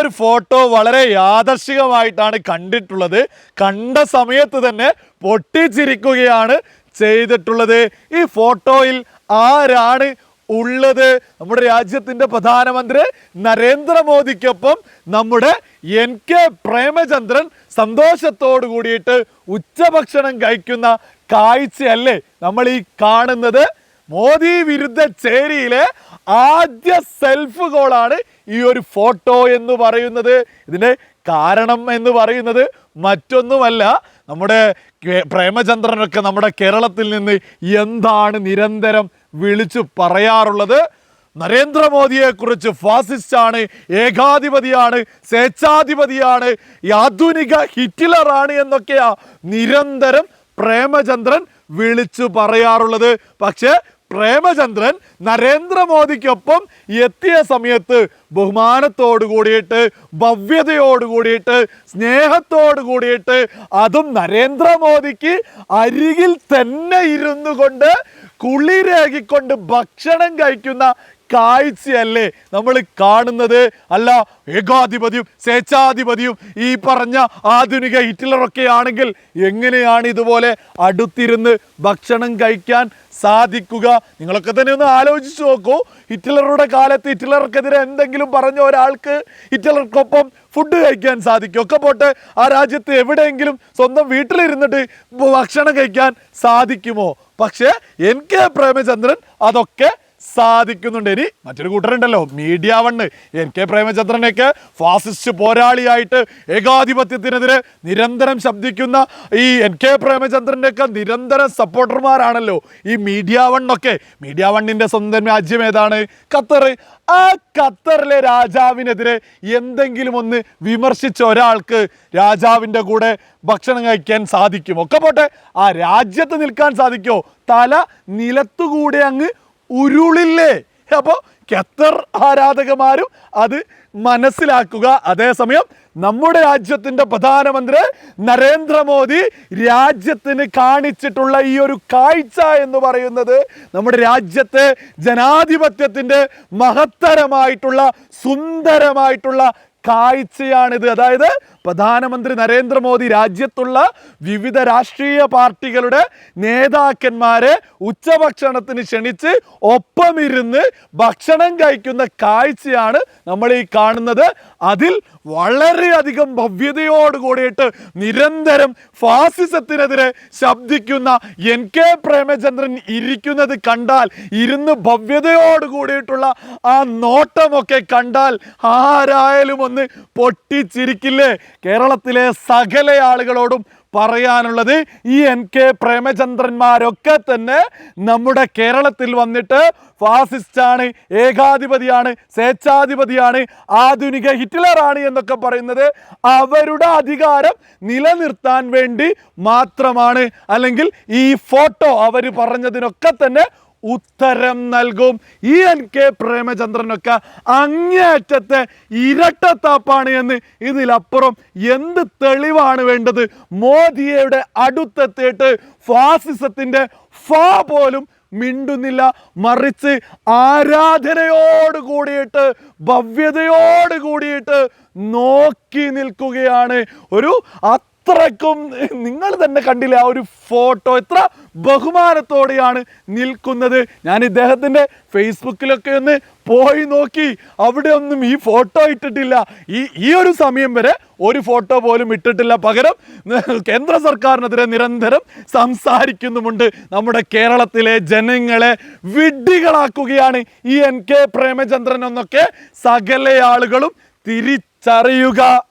ഒരു ഫോട്ടോ വളരെ യാദർശികമായിട്ടാണ് കണ്ടിട്ടുള്ളത്. കണ്ട സമയത്ത് തന്നെ പൊട്ടിച്ചിരിക്കുകയാണ് ചെയ്തിട്ടുള്ളത്. ഈ ഫോട്ടോയിൽ ആരാണ് ഉള്ളത്? നമ്മുടെ രാജ്യത്തിന്റെ പ്രധാനമന്ത്രി നരേന്ദ്രമോദിക്കൊപ്പം നമ്മുടെ എൻ കെ പ്രേമചന്ദ്രൻ സന്തോഷത്തോടു കൂടിയിട്ട് ഉച്ചഭക്ഷണം കഴിക്കുന്ന കാഴ്ചയല്ലേ നമ്മൾ ഈ കാണുന്നത്? മോദി വിരുദ്ധ ചേരിയിലെ ആദ്യ സെൽഫ് ഗോളാണ് ഈ ഒരു ഫോട്ടോ എന്ന് പറയുന്നത്. ഇതിന്റെ കാരണം എന്ന് പറയുന്നത് മറ്റൊന്നുമല്ല നമ്മുടെ പ്രേമചന്ദ്രനൊക്കെ നമ്മുടെ കേരളത്തിൽ നിന്ന് എന്താണ് നിരന്തരം വിളിച്ചു പറയാറുള്ളത്? നരേന്ദ്രമോദിയെക്കുറിച്ച് ഫാസിസ്റ്റാണ് ഏകാധിപതിയാണ് സ്വേച്ഛാധിപതിയാണ് ആധുനിക ഹിറ്റ്ലറാണ് എന്നൊക്കെയാ നിരന്തരം പ്രേമചന്ദ്രൻ വിളിച്ചു പറയാറുള്ളത്. പക്ഷേ പ്രേമചന്ദ്രൻ നരേന്ദ്രമോദിക്കൊപ്പം എത്തിയ സമയത്ത് ബഹുമാനത്തോട് കൂടിയിട്ട് ഭവ്യതയോട് കൂടിയിട്ട് സ്നേഹത്തോട് കൂടിയിട്ട് അതും നരേന്ദ്രമോദിക്ക് അരികിൽ തന്നെ ഇരുന്നു കൊണ്ട് കുളിരേകിക്കൊണ്ട് ഭക്ഷണം കഴിക്കുന്ന കാഴ്ചയല്ലേ നമ്മൾ കാണുന്നത്. അല്ല ഏകാധിപതിയും സ്വേച്ഛാധിപതിയും ഈ പറഞ്ഞ ആധുനിക ഹിറ്റ്ലറൊക്കെ ആണെങ്കിൽ എങ്ങനെയാണ് ഇതുപോലെ അടുത്തിരുന്ന് ഭക്ഷണം കഴിക്കാൻ സാധിക്കുക? നിങ്ങളൊക്കെ തന്നെ ഒന്ന് ആലോചിച്ച് നോക്കൂ. ഹിറ്റ്ലറുടെ കാലത്ത് ഹിറ്റ്ലർക്കെതിരെ എന്തെങ്കിലും പറഞ്ഞ ഒരാൾക്ക് ഹിറ്റ്ലർക്കൊപ്പം ഫുഡ് കഴിക്കാൻ സാധിക്കും. ഒക്കെ പോട്ടെ ആ രാജ്യത്ത് എവിടെയെങ്കിലും സ്വന്തം വീട്ടിലിരുന്നിട്ട് ഭക്ഷണം കഴിക്കാൻ സാധിക്കുമോ? പക്ഷേ എൻ കെ പ്രേമചന്ദ്രൻ അതൊക്കെ സാധിക്കുന്നുണ്ട്. ഇനി മറ്റൊരു കൂട്ടരുണ്ടല്ലോ. Media One. എൻ കെ പ്രേമചന്ദ്രനെയൊക്കെ ഫാസിസ്റ്റ് പോരാളിയായിട്ട് ഏകാധിപത്യത്തിനെതിരെ നിരന്തരം ശബ്ദിക്കുന്ന ഈ എൻ കെ പ്രേമചന്ദ്രന്റെയൊക്കെ നിരന്തരം സപ്പോർട്ടർമാരാണല്ലോ. ഈ മീഡിയ വണ്ണൊക്കെ. മീഡിയ വണ്ണിന്റെ സ്വന്തം രാജ്യം ഏതാണ്? ഖത്തർ. ആ ഖത്തറിലെ രാജാവിനെതിരെ എന്തെങ്കിലും ഒന്ന് വിമർശിച്ച ഒരാൾക്ക് രാജാവിന്റെ കൂടെ ഭക്ഷണം കഴിക്കാൻ സാധിക്കും ഒക്കെ പോട്ടെ. ആ രാജ്യത്ത് നിൽക്കാൻ സാധിക്കുമോ? തല നിലത്തുകൂടെ അങ്ങ് ഉരുളില്ലേ? അപ്പോൾ ഖത്തർ ആരാധകമാരും അത് മനസ്സിലാക്കുക. അതേസമയം നമ്മുടെ രാജ്യത്തിന്റെ പ്രധാനമന്ത്രി നരേന്ദ്രമോദി രാജ്യത്തിന് കാണിച്ചിട്ടുള്ള ഈ ഒരു കാഴ്ച എന്ന് പറയുന്നത് നമ്മുടെ രാജ്യത്തെ ജനാധിപത്യത്തിന്റെ മഹത്തരമായിട്ടുള്ള സുന്ദരമായിട്ടുള്ള കാഴ്ചയാണിത്. അതായത് പ്രധാനമന്ത്രി നരേന്ദ്രമോദി രാജ്യത്തുള്ള വിവിധ രാഷ്ട്രീയ പാർട്ടികളുടെ നേതാക്കന്മാരെ ഉച്ചഭക്ഷണത്തിന് ക്ഷണിച്ച് ഒപ്പമിരുന്ന് ഭക്ഷണം കഴിക്കുന്ന കാഴ്ചയാണ് നമ്മൾ ഈ കാണുന്നത്. അതിൽ വളരെയധികം ഭവ്യതയോട് കൂടിയിട്ട് നിരന്തരം ഫാസിസത്തിനെതിരെ ശബ്ദിക്കുന്ന എൻ കെ പ്രേമചന്ദ്രൻ ഇരിക്കുന്നത് കണ്ടാൽ ഇരുന്ന് ഭവ്യതയോട് കൂടിയിട്ടുള്ള ആ നോട്ടമൊക്കെ കണ്ടാൽ ആരായാലും ഒന്ന് പൊട്ടിച്ചിരിക്കില്ലേ? കേരളത്തിലെ സകല ആളുകളോടും പറയാനുള്ളത് ഈ എൻ കെ പ്രേമചന്ദ്രന്മാരൊക്കെ തന്നെ നമ്മുടെ കേരളത്തിൽ വന്നിട്ട് ഫാസിസ്റ്റാണ് ഏകാധിപതിയാണ് സ്വേച്ഛാധിപതിയാണ് ആധുനിക ഹിറ്റ്ലറാണ് എന്നൊക്കെ പറയുന്നത്. അവരുടെ അധികാരം നിലനിർത്താൻ വേണ്ടി മാത്രമാണ്. അല്ലെങ്കിൽ ഈ ഫോട്ടോ അവർ പറഞ്ഞതിനൊക്കെ തന്നെ ഉത്തരം നൽകും. ഈ എൻ കെ പ്രേമചന്ദ്രനൊക്കെ അങ്ങേയറ്റത്തെ ഇരട്ടത്താപ്പാണ് എന്ന് ഇതിലപ്പുറം എന്ത് തെളിവാണ് വേണ്ടത്? മോദിയുടെ അടുത്തെത്തിയിട്ട് ഫാസിസത്തിന്റെ ഫാ പോലും മിണ്ടുന്നില്ല. മറിച്ച് ആരാധനയോട് കൂടിയിട്ട് ഭവ്യതയോട് കൂടിയിട്ട് നോക്കി നിൽക്കുകയാണ്. ഒരു അത്രക്കും നിങ്ങൾ തന്നെ കണ്ടില്ലേ ആ ഒരു ഫോട്ടോ? എത്ര ബഹുമാനത്തോടെയാണ് നിൽക്കുന്നത്. ഞാൻ ഇദ്ദേഹത്തിന്റെ ഫേസ്ബുക്കിലൊക്കെ ഒന്ന് പോയി നോക്കി. അവിടെ ഒന്നും ഈ ഫോട്ടോ ഇട്ടിട്ടില്ല. ഈ ഈ ഒരു സമയം വരെ ഒരു ഫോട്ടോ പോലും ഇട്ടിട്ടില്ല. പകരം കേന്ദ്ര സർക്കാരിനെതിരെ നിരന്തരം സംസാരിക്കുന്നുമുണ്ട്. നമ്മുടെ കേരളത്തിലെ ജനങ്ങളെ വിഡ്ഢികളാക്കുകയാണ് ഈ എൻ കെ പ്രേമചന്ദ്രൻ എന്നൊക്കെ സകല ആളുകളും തിരിച്ചറിയുക.